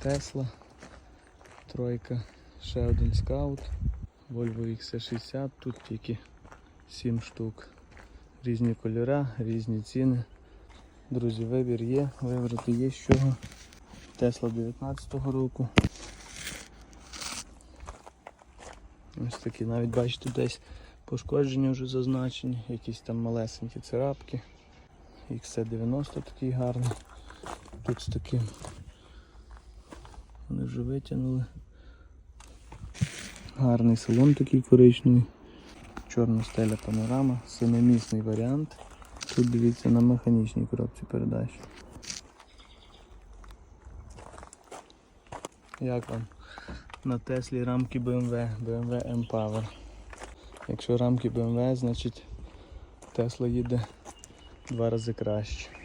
Тесла, тройка, ще один скаут, Volvo XC60, тут тільки 7 штук. Різні кольори, різні ціни. Друзі, вибір є, вибрати є з чого. Тесла 19-го року. Ось такі, навіть бачите, десь пошкодження вже зазначені, якісь там малесенькі царапки. XC90 такий гарний. Тут з таким. Вже витягнули. Гарний салон такий коричневий. Чорна стеля панорама, семимісний варіант. Тут дивіться на механічній коробці передач. Як вам? На Теслі рамки BMW, BMW M-Power. Якщо рамки BMW, значить Тесла їде два рази краще.